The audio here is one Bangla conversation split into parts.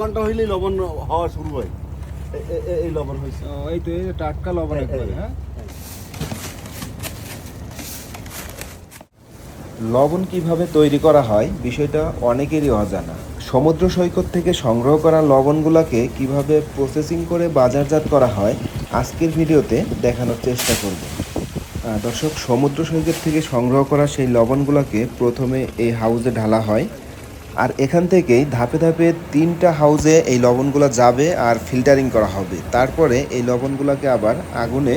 ঘণ্টা হইলেই লবণ হওয়া শুরু হয়। এই লবণ হয়েছে এই তো এই টাটকা লবণ একবারে হ্যাঁ? লবণ কীভাবে তৈরি করা হয় বিষয়টা অনেকেরই অজানা। সমুদ্র সৈকত থেকে সংগ্রহ করা লবণগুলোকে কীভাবে প্রসেসিং করে বাজারজাত করা হয় আজকের ভিডিওতে দেখানোর চেষ্টা করব। দর্শক সমুদ্র সৈকত থেকে সংগ্রহ করা সেই লবণগুলোকে প্রথমে এই হাউজে ঢালা হয়। আর এখান থেকেই ধাপে ধাপে তিনটা হাউজে এই লবণগুলো যাবে আর ফিল্টারিং করা হবে। তারপরে এই লবণগুলোকে আবার আগুনে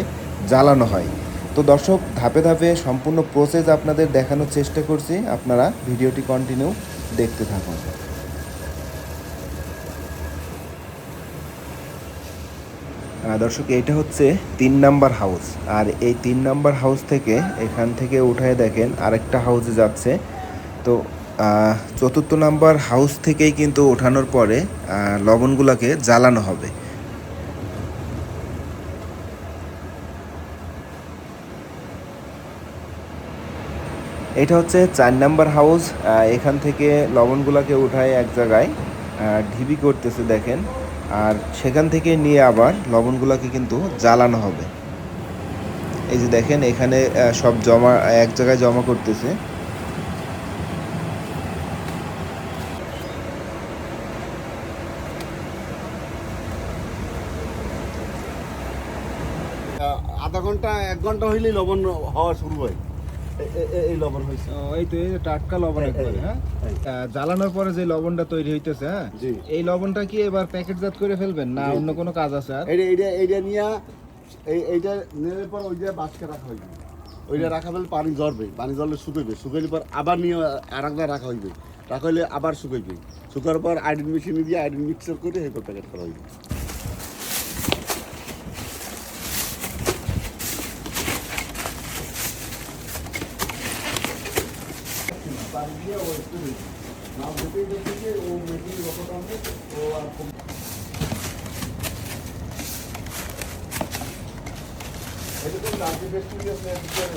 জ্বালানো হয়। তো দর্শক, ধাপে ধাপে সম্পূর্ণ প্রসেস আপনাদের দেখানোর চেষ্টা করছি। আপনারা ভিডিওটি কন্টিনিউ দেখতে থাকুন। দর্শক, এটা হচ্ছে তিন নাম্বার হাউস আর এই তিন নাম্বার হাউস থেকে এখান থেকে উঠায় দেখেন আরেকটা হাউসে যাচ্ছে। তো চতুর্থ নাম্বার হাউস থেকেই কিন্তু ওঠানোর পরে লবণগুলোকে জ্বালানো হবে। এটা হচ্ছে চার নাম্বার হাউস। এখান থেকে লবণগুলোকে উঠায় এক জায়গায় ঢিবি করতেছে দেখেন। আর সেখান থেকে নিয়ে আবার লবণগুলোকে কিন্তু জ্বালানো হবে। এই যে দেখেন, এখানে সব জমা, এক জায়গায় জমা করতেছে। আধা ঘণ্টা এক ঘণ্টা হইলেই লবণ হওয়া শুরু হয়। এই লবণ হয়েছে। এই তো এই টাটকা লবণ একবারে হ্যাঁ। জ্বালানোর পরে যে লবণটা তৈরি হইতেছে হ্যাঁ। এই লবণটা কি এবার প্যাকেটজাত করে ফেলবেন না অন্য কোনো কাজ আছে আর? এইটা এইটা এইটা নিয়ে এই এইটা নেওয়ার পর ওইটা বাসকে রাখা হইবে। ওইটা রাখা ফেলে পানি জ্বরবে পানি জ্বরলে শুকাইবে। শুকাইলে পর আবার নিয়ে আর একবার রাখা হইবে। রাখা হইলে আবার শুকাইবে। শুকার পর আইডিন মেশিনে দিয়ে আইডিন মিক্সার করে এরপর প্যাকেট করা হইবে। है। और इसको भेजिए आप रुपये जब दीजिए वो मेटी वक्त आएँगे तो आपको ऐसे तो लास्ट बेस्ट में अपने पिक्चर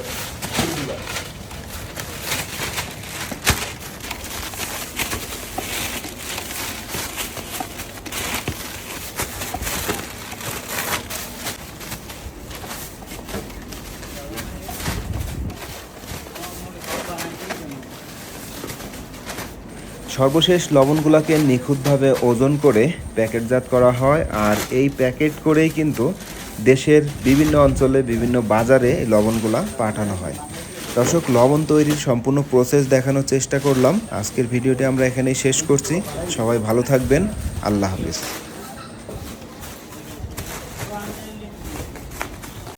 সর্বশেষ লবণগুলোকে নিখুঁতভাবে ওজন করে প্যাকেটজাত করা হয়, আর এই প্যাকেট করেই কিন্তু দেশের বিভিন্ন অঞ্চলে বিভিন্ন বাজারে লবণগুলো পাঠানো হয়। দর্শক, লবণ তৈরির সম্পূর্ণ প্রসেস দেখানোর চেষ্টা করলাম। আজকের ভিডিওটি আমরা এখানেই শেষ করছি। সবাই ভালো থাকবেন। আল্লাহ হাফিজ।